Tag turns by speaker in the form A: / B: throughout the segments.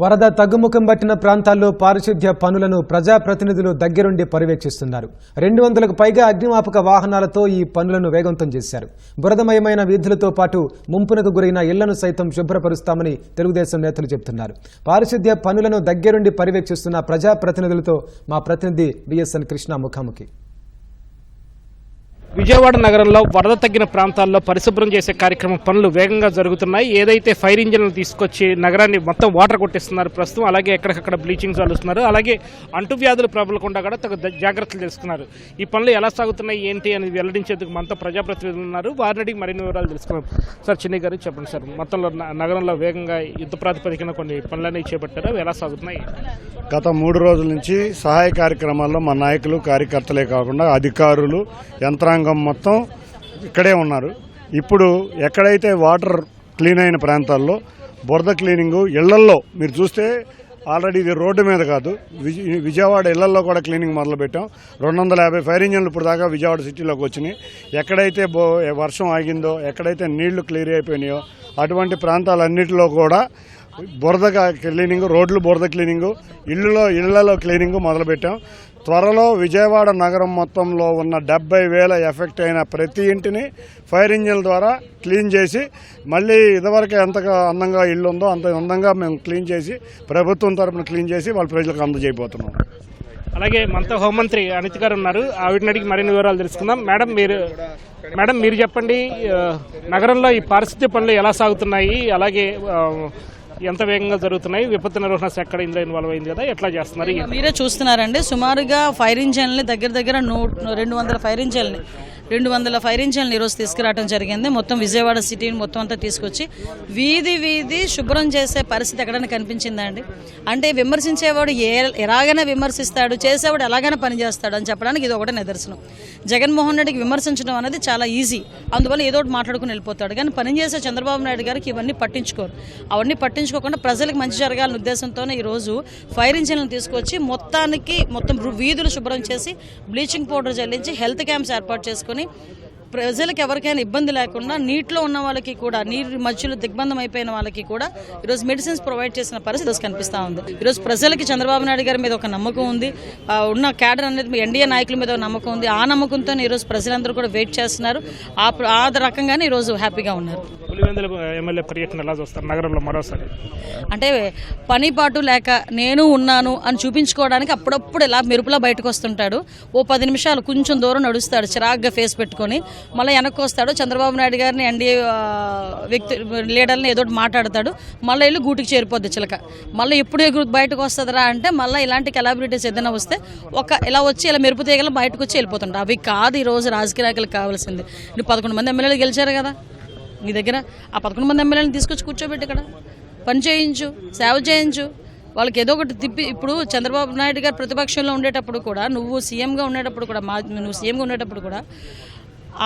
A: వరద తగ్గుముఖం పట్టిన ప్రాంతాల్లో పారిశుద్ధ్య పనులను ప్రజాప్రతినిధులు దగ్గరుండి పర్యవేక్షిస్తున్నారు. రెండు వందలకు పైగా అగ్నిమాపక వాహనాలతో ఈ పనులను వేగవంతం చేశారు. బురదమయమైన వీధులతో పాటు ముంపునకు గురైన ఇళ్ళను సైతం శుభ్రపరుస్తామని తెలుగుదేశం నేతలు చెబుతున్నారు. పారిశుద్ధ్య పనులను దగ్గరుండి పర్యవేక్షిస్తున్న ప్రజాప్రతినిధులతో మా ప్రతినిధి బిఎస్ఎన్ కృష్ణ ముఖాముఖి.
B: విజయవాడ నగరంలో వరద తగ్గిన ప్రాంతాల్లో పరిశుభ్రం చేసే కార్యక్రమం పనులు వేగంగా జరుగుతున్నాయి. ఏదైతే ఫైర్ ఇంజిన్లు తీసుకొచ్చి నగరాన్ని మొత్తం వాటర్ కొట్టిస్తున్నారు ప్రస్తుతం అలాగే ఎక్కడికక్కడ బ్లీచింగ్ చల్లుస్తున్నారు అలాగే అంటువ్యాధులు ప్రబలకుండా కూడా తగు జాగ్రత్తలు తెలుసుకున్నారు ఈ పనులు ఎలా సాగుతున్నాయి ఏంటి అని వెల్లడించేందుకు మనతో ప్రజాప్రతినిధులు ఉన్నారు. వారిని అడిగి మరిన్ని వివరాలు తెలుసుకున్నాం సార్ చిన్ని గారు చెప్పండి సార్ మొత్తంలో నగరంలో వేగంగా యుద్ధ ప్రాతిపదికన కొన్ని పనులన్నీ చేపట్టారు? అవి ఎలా సాగుతున్నాయి?
C: గత మూడు రోజుల నుంచి సహాయ కార్యక్రమాల్లో మా నాయకులు కార్యకర్తలే కాకుండా అధికారులు యంత్రాంగం మొత్తం ఇక్కడే ఉన్నారు. ఇప్పుడు ఎక్కడైతే వాటర్ క్లీన్ అయిన ప్రాంతాల్లో బురద క్లీనింగ్ ఇళ్ళల్లో మీరు చూస్తే ఆల్రెడీ ఇది రోడ్డు మీద కాదు విజయవాడ ఇళ్ళల్లో కూడా క్లీనింగ్ మొదలుపెట్టాం. రెండు వందల యాభై ఫైర్ ఇంజన్లు ఇప్పుడు దాకా విజయవాడ సిటీలోకి వచ్చినాయి. ఎక్కడైతే బో వర్షం ఆగిందో ఎక్కడైతే నీళ్ళు క్లియర్ అయిపోయినాయో అటువంటి ప్రాంతాలన్నిటిలో కూడా బురద క్లీనింగ్ రోడ్లు బురద క్లీనింగ్ ఇళ్ళలో ఇళ్ళలో క్లీనింగ్ మొదలుపెట్టాం. త్వరలో విజయవాడ నగరం మొత్తంలో ఉన్న డెబ్బై వేల ఎఫెక్ట్ అయిన ప్రతి ఇంటిని ఫైర్ ఇంజిన్ల ద్వారా క్లీన్ చేసి మళ్ళీ ఇదివరకు ఎంత అందంగా ఇల్లు ఉందో అంత అందంగా మేము క్లీన్ చేసి ప్రభుత్వం తరపున క్లీన్ చేసి వాళ్ళ ప్రజలకు అందజేయబోతున్నాం.
B: అలాగే మనతో హోంమంత్రి అనిత్ గారు ఉన్నారు. ఆవిడనడికి మరిన్ని వివరాలు తెలుసుకుందాం. మేడం మీరు మేడం మీరు చెప్పండి నగరంలో ఈ పారిశుద్ధ్య పనులు ఎలా సాగుతున్నాయి? అలాగే ఎంత వేగంగా జరుగుతున్నాయి? విపత్తు నిర్వహణ శాఖ ఇందులో ఇన్వాల్వ్ అయింది కదా? ఎట్లా చేస్తున్నారు?
D: మీరే చూస్తున్నారండి. సుమారుగా ఫైర్ ఇంజన్లని దగ్గర దగ్గర నూ రెండు వందల ఫైర్ ఇంజన్లని రెండు వందల ఫైర్ ఇంజన్లు ఈరోజు తీసుకురావడం జరిగింది. మొత్తం విజయవాడ సిటీని మొత్తం అంతా తీసుకొచ్చి వీధి వీధి శుభ్రం చేసే పరిస్థితి ఎక్కడైనా కనిపించిందండి అంటే విమర్శించేవాడు ఏ ఎలాగైనా విమర్శిస్తాడు చేసేవాడు ఎలాగైనా పనిచేస్తాడు అని చెప్పడానికి ఇది ఒకటే నిదర్శనం. జగన్మోహన్ రెడ్డికి విమర్శించడం అనేది చాలా ఈజీ అందువల్ల ఏదో ఒకటి మాట్లాడుకుని వెళ్ళిపోతాడు. కానీ పనిచేసే చంద్రబాబు నాయుడు గారికి ఇవన్నీ పట్టించుకోరు. అవన్నీ పట్టించుకోకుండా ప్రజలకు మంచి జరగాలనే ఉద్దేశంతోనే ఈరోజు ఫైర్ ఇంజిన్లను తీసుకొచ్చి మొత్తానికి మొత్తం వీధులు శుభ్రం చేసి బ్లీచింగ్ పౌడర్ చల్లించి హెల్త్ క్యాంప్స్ ఏర్పాటు చేసుకొని ప్రజలకు ఎవరికైనా ఇబ్బంది లేకుండా నీటిలో ఉన్న వాళ్ళకి కూడా నీరు మధ్యలో దిగ్బంధం అయిపోయిన వాళ్ళకి కూడా ఈరోజు మెడిసిన్స్ ప్రొవైడ్ చేసిన పరిస్థితి కనిపిస్తూ ఉంది. ఈరోజు ప్రజలకి చంద్రబాబు నాయుడు గారి మీద ఒక నమ్మకం ఉంది. ఆ ఉన్న క్యాడర్ అనేది ఎన్డీఏ నాయకుల మీద ఒక నమ్మకం ఉంది. ఆ నమ్మకంతో ఈరోజు ప్రజలందరూ కూడా వెయిట్ చేస్తున్నారు. ఆ రకంగానే ఈరోజు హ్యాపీగా ఉన్నారు.
B: పులివెందుల ఎమ్మెల్యే పర్యటన ఎలా చూస్తారు? నగరంలో మరోసారి.
D: అంటే పని పాటు లేక నేను ఉన్నాను అని చూపించుకోవడానికి అప్పుడప్పుడు ఇలా మెరుపులా బయటకు వస్తుంటాడు. ఓ పది నిమిషాలు కొంచెం దూరం నడుస్తాడు చిరాగ్గా ఫేస్ పెట్టుకొని. మళ్ళీ వెనక్కి వస్తాడు. చంద్రబాబు నాయుడు గారిని ఎన్డీఏ వ్యక్తి లీడర్ని ఏదో ఒకటి మాట్లాడతాడు. మళ్ళీ వెళ్ళి గూటికి చేరిపోద్ది చిలక. మళ్ళీ ఎప్పుడు బయటకు వస్తుందిరా అంటే మళ్ళీ ఇలాంటి కెలాబిలిటీస్ ఏదైనా వస్తే ఒక ఇలా వచ్చి ఇలా మెరుపు తీగలు బయటకు వచ్చి వెళ్ళిపోతుంటారు. అవి కాదు ఈ రోజు రాజకీయ నాయకులకు కావాల్సింది. నువ్వు పదకొండు మంది ఎమ్మెల్యేలు గెలిచారు కదా. నీ దగ్గర ఆ పదకొండు మంది ఎమ్మెల్యేలను తీసుకొచ్చి కూర్చోబెట్టి ఇక్కడ. పని చేయించు సేవ చేయించు. వాళ్ళకి ఏదో ఒకటి తిప్పి ఇప్పుడు చంద్రబాబు నాయుడు గారు ప్రతిపక్షంలో ఉండేటప్పుడు కూడా నువ్వు సీఎంగా ఉండేటప్పుడు కూడా మా నువ్వు సీఎంగా ఉండేటప్పుడు కూడా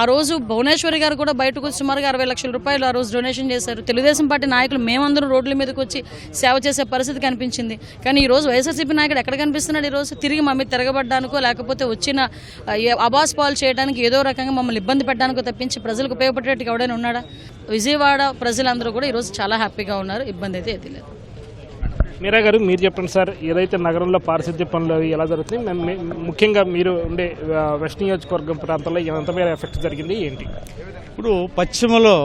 D: ఆ రోజు భువనేశ్వరి గారు కూడా బయటకు వచ్చి సుమారుగా అరవై లక్షల రూపాయలు ఆ రోజు డొనేషన్ చేశారు. తెలుగుదేశం పార్టీ నాయకులు మేమందరం రోడ్ల మీదకి వచ్చి సేవ చేసే పరిస్థితి కనిపించింది. కానీ ఈ రోజు వైఎస్ఆర్సీపీ నాయకుడు ఎక్కడ కనిపిస్తున్నాడు ఈ రోజు? తిరిగి మమ్మీ తిరగబడ్డానికో లేకపోతే వచ్చిన అబాస్ పాలు చేయడానికి ఏదో రకంగా మమ్మల్ని ఇబ్బంది పెట్టడానికో తప్పించి ప్రజలకు ఉపయోగపడేట్టుగా ఎవడైనా ఉన్నాడా? విజయవాడ ప్రజలందరూ కూడా ఈరోజు చాలా హ్యాపీగా ఉన్నారు. ఇబ్బంది అయితే ఏది లేదు.
B: మీరా గారు మీరు చెప్పండి సార్ ఏదైతే నగరంలో పారిశుద్ధ్య పనులు అవి ఎలా జరుగుతున్నాయి ముఖ్యంగా మీరు ఉండే వెస్ట్ నియోజకవర్గం ప్రాంతంలో ఎంత మేర ఎఫెక్ట్ జరిగింది ఏంటి?
E: ఇప్పుడు పశ్చిమలో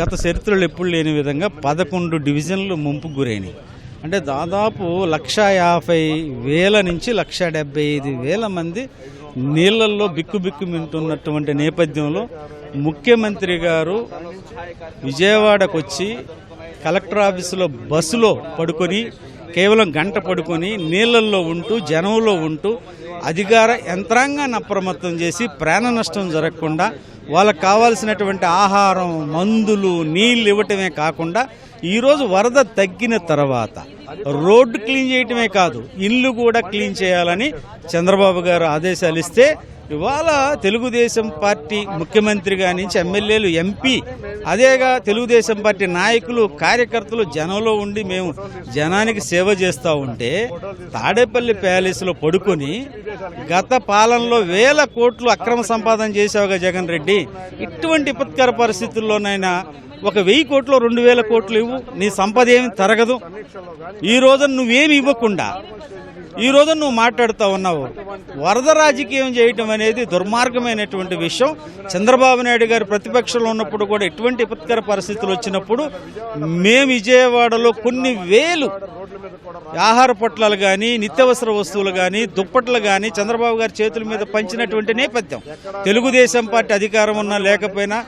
E: గత చరిత్రలో ఎప్పుడు లేని విధంగా పదకొండు డివిజన్లు ముంపుకు గురైనాయి. అంటే దాదాపు లక్ష యాభై వేల నుంచి లక్ష డెబ్బై ఐదు వేల మంది నీళ్ళల్లో బిక్కుబిక్కుమింటున్నటువంటి మింటున్నటువంటి నేపథ్యంలో ముఖ్యమంత్రి గారు విజయవాడకు వచ్చి కలెక్టర్ ఆఫీసులో బస్సులో పడుకొని కేవలం గంట పడుకొని నీళ్ళల్లో ఉంటూ జనంలో ఉంటూ అధికార యంత్రాంగాన్ని అప్రమత్తం చేసి ప్రాణ నష్టం జరగకుండా వాళ్ళకు కావాల్సినటువంటి ఆహారం మందులు నీళ్ళు ఇవ్వటమే కాకుండా ఈరోజు వరద తగ్గిన తర్వాత రోడ్డు క్లీన్ చేయటమే కాదు ఇల్లు కూడా క్లీన్ చేయాలని చంద్రబాబు గారు ఆదేశాలు ఇస్తే ఇవాళ తెలుగుదేశం పార్టీ ముఖ్యమంత్రిగా నుంచి ఎమ్మెల్యేలు ఎంపీ అదేగా తెలుగుదేశం పార్టీ నాయకులు కార్యకర్తలు జనంలో ఉండి మేము జనానికి సేవ చేస్తూ ఉంటే తాడేపల్లి ప్యాలెస్లో పడుకొని గత పాలనలో వేల కోట్లు అక్రమ సంపాదన చేసావుగా జగన్ రెడ్డి. ఇటువంటి విపత్కర పరిస్థితుల్లోనైనా ఒక వెయ్యి కోట్లు రెండు వేల కోట్లు ఇవ్వు. నీ సంపద ఏమి తరగదు. ఈ రోజు నువ్వేమి ఇవ్వకుండా ఈ రోజు నువ్వు మాట్లాడుతూ ఉన్నావు. వరద రాజకీయం చేయటం అనేది దుర్మార్గమైనటువంటి విషయం. చంద్రబాబు నాయుడు గారు ప్రతిపక్షంలో ఉన్నప్పుడు కూడా ఎటువంటి విపత్కర పరిస్థితులు వచ్చినప్పుడు మేము విజయవాడలో కొన్ని వేలు ఆహార పొట్లాలు కానీ నిత్యావసర వస్తువులు కానీ దుప్పట్లు కానీ చంద్రబాబు గారి చేతుల మీద పంచినటువంటి నేపథ్యం. తెలుగుదేశం పార్టీ అధికారం ఉన్నా లేకపోయినా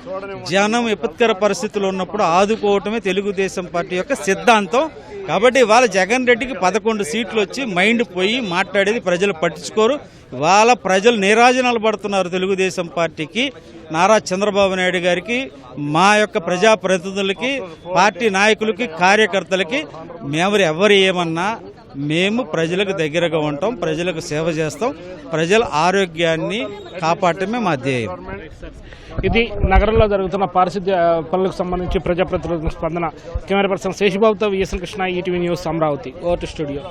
E: జనం విపత్కర పరిస్థితులు ఉన్నప్పుడు ఆదుకోవటమే తెలుగుదేశం పార్టీ యొక్క సిద్ధాంతం. కాబట్టి ఇవాళ జగన్ రెడ్డికి పదకొండు సీట్లు వచ్చి మైండ్ పోయి మాట్లాడేది ప్రజలు పట్టించుకోరు. ఇవాళ ప్రజలు నీరాజనాలు పడుతున్నారు తెలుగుదేశం పార్టీకి నారా చంద్రబాబు నాయుడు గారికి మా యొక్క ప్రజాప్రతినిధులకి పార్టీ నాయకులకి కార్యకర్తలకి. మేము ఎవరు ఏమన్నా మేము ప్రజలకు దగ్గరగా ఉంటాం ప్రజలకు సేవ చేస్తాం ప్రజల ఆరోగ్యాన్ని కాపాడటమే మా ధ్యేయం.
B: ఇది నగరంలో జరుగుతున్న పారిశుద్ధ్య పనులకు సంబంధించి ప్రజాప్రతినిధుల స్పందన. Camera person శేషుబాబుతో VSN Krishna ETV news Amaravati. Vote studio.